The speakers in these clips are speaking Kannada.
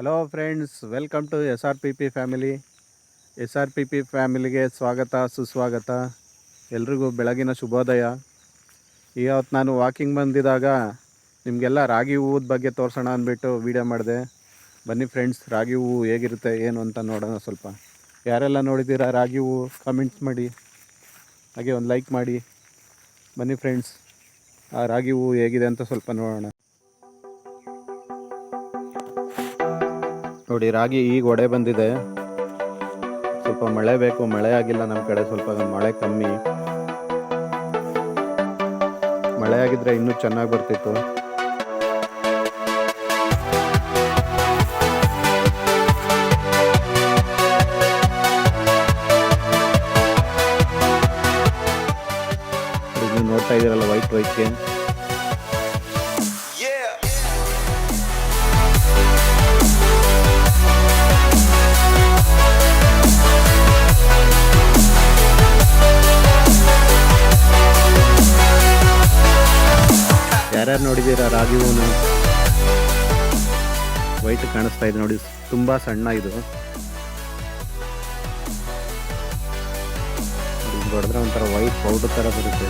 Hello friends welcome to S R P P family S R P P ಫ್ಯಾಮಿಲಿಗೆ ಸ್ವಾಗತ, ಸುಸ್ವಾಗತ. ಎಲ್ರಿಗೂ ಬೆಳಗಿನ ಶುಭೋದಯ. ಇವತ್ತು ನಾನು ವಾಕಿಂಗ್ ಬಂದಿದ್ದಾಗ ನಿಮಗೆಲ್ಲ ರಾಗಿ ಹೂವದ ಬಗ್ಗೆ ತೋರಿಸೋಣ ಅಂದ್ಬಿಟ್ಟು ವೀಡಿಯೋ ಮಾಡಿದೆ. ಬನ್ನಿ ಫ್ರೆಂಡ್ಸ್ ರಾಗಿ ಹೂವು ಹೇಗಿರುತ್ತೆ, ಏನು ಅಂತ ನೋಡೋಣ ಸ್ವಲ್ಪ. ಯಾರೆಲ್ಲ ನೋಡಿದ್ದೀರಾ ರಾಗಿ ಹೂವು ಕಮೆಂಟ್ಸ್ ಮಾಡಿ. ಹಾಗೆ ಒಂದು ಲೈಕ್ ಮಾಡಿ. ಬನ್ನಿ ಫ್ರೆಂಡ್ಸ್ ಆ ರಾಗಿ ಹೂವು ಹೇಗಿದೆ ಅಂತ ಸ್ವಲ್ಪ ನೋಡೋಣ. ನೋಡಿ, ರಾಗಿ ಈಗ ಒಡೆ ಬಂದಿದೆ. ಸ್ವಲ್ಪ ಮಳೆ ಬೇಕು, ಮಳೆ ಆಗಿಲ್ಲ ನಮ್ಮ ಕಡೆ, ಸ್ವಲ್ಪ ಮಳೆ ಕಮ್ಮಿ. ಮಳೆ ಆಗಿದ್ರೆ ಇನ್ನೂ ಚೆನ್ನಾಗಿ ಬರ್ತಿತ್ತು. ನೋಡ್ತಾ ಇದ್ದೀರಲ್ಲ ವೈಟ್ ವೈಟ್ಗೆ ಯಾರ್ಯಾರು ನೋಡಿದ್ದೀರಾ ವೈಟ್ ಕಾಣಿಸ್ತಾ ಇದೆ ನೋಡಿ, ತುಂಬಾ ಸಣ್ಣ ಇದು. ಹೊಡೆದ್ರೆ ಒಂಥರ ವೈಟ್ ಪೌಡರ್ ತರ ಬರುತ್ತೆ.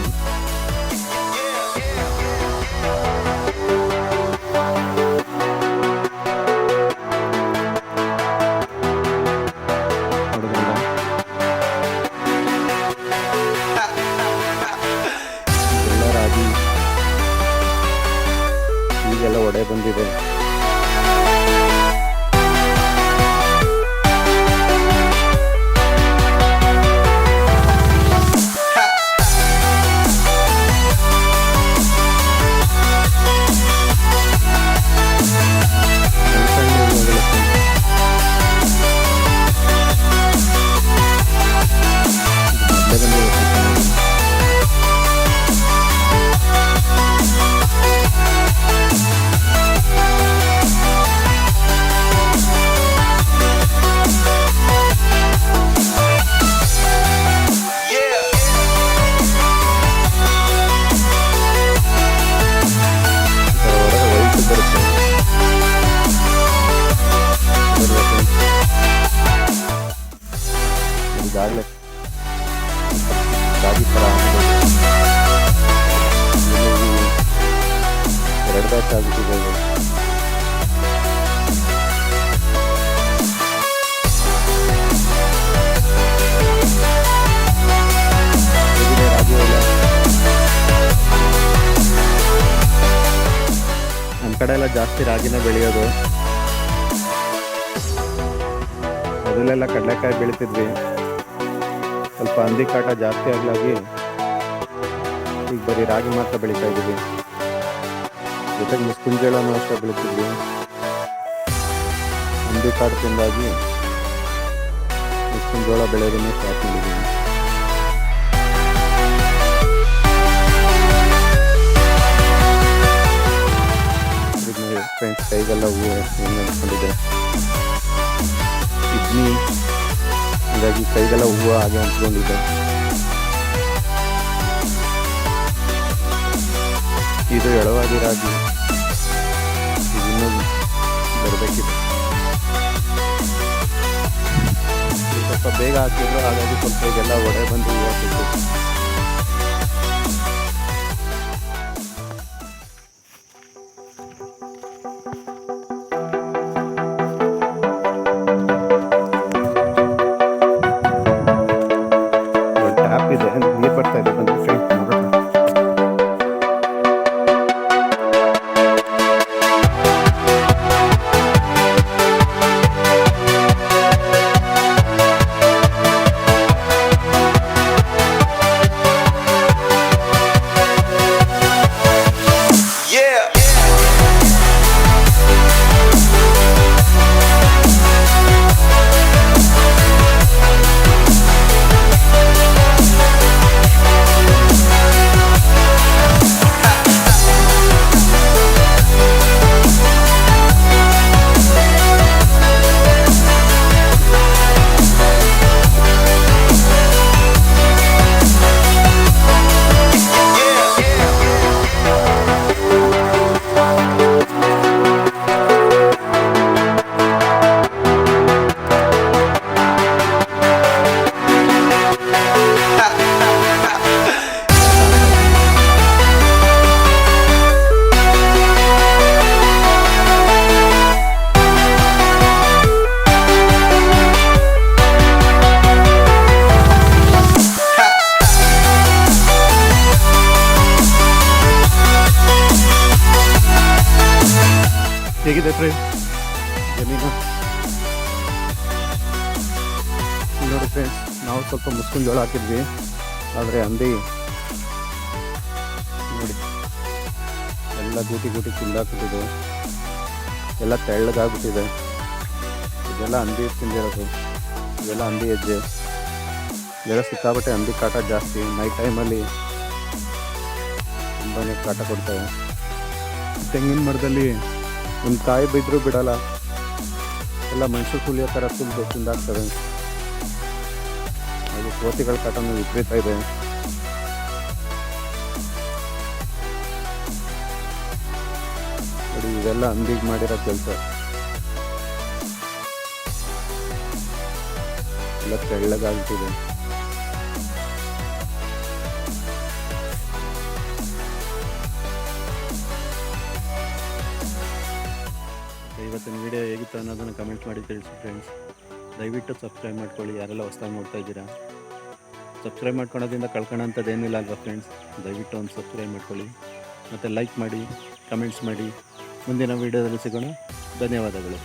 ಈಗೆಲ್ಲ ಒಡೆ ಬಂದಿದೆ ಈಗಾಗಲೇ ಈ ಎರಡು ಬ್ಯಾಚ್ ನಮ್ಮ ಕಡೆ ಎಲ್ಲ ಜಾಸ್ತಿ ರಾಗಿನೇ ಬೆಳೆಯೋದು. ಮೊದಲೆಲ್ಲ ಕಡಲೆಕಾಯಿ ಬೆಳಿತಿದ್ವಿ. ಸ್ವಲ್ಪ ಹಂದಿ ಕಾಟ ಜಾಸ್ತಿ ಆಗ್ಲಾಗಿ ಈಗ ಬರೀ ರಾಗಿ ಮಾತ್ರ ಬೆಳೀತಾ ಇದ್ದೀವಿ. ಜೊತೆಗೆ ಮುಸ್ಕಿನ ಅಷ್ಟೇ ಬೆಳೀತಿದ್ವಿ. ಹಂದಿ ಕಾಟದಿಂದಾಗಿ ಮುಸ್ಕುಂಜೋಳ ಬೆಳೆಯೋದನ್ನು ಸ್ಟಾರ್ಟ್ ಮಾಡಿದ್ದೀವಿ. ಫ್ರೆಂಡ್ಸ್ ಕೈಗೆಲ್ಲ ಹೂವು ಅನ್ಕೊಂಡಿದ್ದೆ ಕಿಡ್ನಿ ಹೀಗಾಗಿ ಕೈಗೆಲ್ಲ ಹೂವು ಹಾಗೆ ಅಂಟ್ಕೊಂಡಿದೆ ಇದು ಎಳವಾಗಿ ರಾಗಿ. ಇದನ್ನು ಬರಬೇಕಿದೆ. ಸ್ವಲ್ಪ ಬೇಗ ಹಾಕಿದ್ರು ಹಾಗಾಗಿ ಸ್ವಲ್ಪ ಈಗೆಲ್ಲ ಒಡೆ ಬಂದು ಹೂವು ಜಮೀನು ಇಲ್ಲಿ ನೋಡಿ ಫ್ರೆಂಡ್ಸ್ ನಾವು ಸ್ವಲ್ಪ ಮುಸ್ಕಿನ ಜೋಳ ಹಾಕಿದ್ವಿ ಆದರೆ ಅಂದಿ ನೋಡಿ ಎಲ್ಲ ಗೂಟಿ ಗೂಟಿ ತಿಂದಾಕ್ಬಿಟ್ಟಿದೆ ಎಲ್ಲ ತೆಳ್ಳಗಾಗ್ಬಿಟ್ಟಿದೆ ಇದೆಲ್ಲ ಅಂದಿ ತಿಂದಿರೋದು ಇದೆಲ್ಲ ಅಂದಿ ಹೆಜ್ಜೆ ಇದೆಲ್ಲ ಸಿಕ್ಕಾಪಟ್ಟೆ ಅಂದಿ ಕಾಟ ಜಾಸ್ತಿ ನೈಟ್ ಟೈಮಲ್ಲಿ ತುಂಬಾ ಕಾಟ ಕೊಡ್ತವೆ ತೆಂಗಿನ ಮರದಲ್ಲಿ ಒಂದು ತಾಯಿ ಬಿದ್ದರೂ ಬಿಡಲ್ಲ. ಎಲ್ಲ ಮೈಸೂರು ಕೂಲಿಯೋ ಥರ ತುಂಬ ತಿಂದಾಗ್ತವೆ ಹಾಗೆ ಕೋತಿಗಳ ಕಾಟನೂ ವಿಪರೀತ ಇದೆ. ನೋಡಿ, ಇವೆಲ್ಲ ಅಂದಿಗೆ ಮಾಡಿರೋ ಕೆಲಸ. ಎಲ್ಲ ತೆಳ್ಳಗಾಗ್ತಿದೆ ಹೇಗಿತ್ತು ಅನ್ನೋದನ್ನು ಕಮೆಂಟ್ ಮಾಡಿ ತಿಳಿಸಿ ಫ್ರೆಂಡ್ಸ್ ದಯವಿಟ್ಟು ಸಬ್ಸ್ಕ್ರೈಬ್ ಮಾಡ್ಕೊಳ್ಳಿ. ಯಾರೆಲ್ಲ ಹೊಸ್ದಾಗಿ ನೋಡ್ತಾ ಇದ್ದೀರಾ? ಸಬ್ಸ್ಕ್ರೈಬ್ ಮಾಡ್ಕೊಳೋದ್ರಿಂದ ಕಳ್ಕೊಳ್ಳೋಂಥದ್ದು ಏನಿಲ್ಲ ಅಲ್ವಾ ಫ್ರೆಂಡ್ಸ್ ದಯವಿಟ್ಟು ಒಂದು ಸಬ್ಸ್ಕ್ರೈಬ್ ಮಾಡ್ಕೊಳ್ಳಿ. ಮತ್ತು ಲೈಕ್ ಮಾಡಿ ಕಮೆಂಟ್ಸ್ ಮಾಡಿ. ಮುಂದಿನ ವೀಡಿಯೋದಲ್ಲಿ ಸಿಗೋಣ. ಧನ್ಯವಾದಗಳು.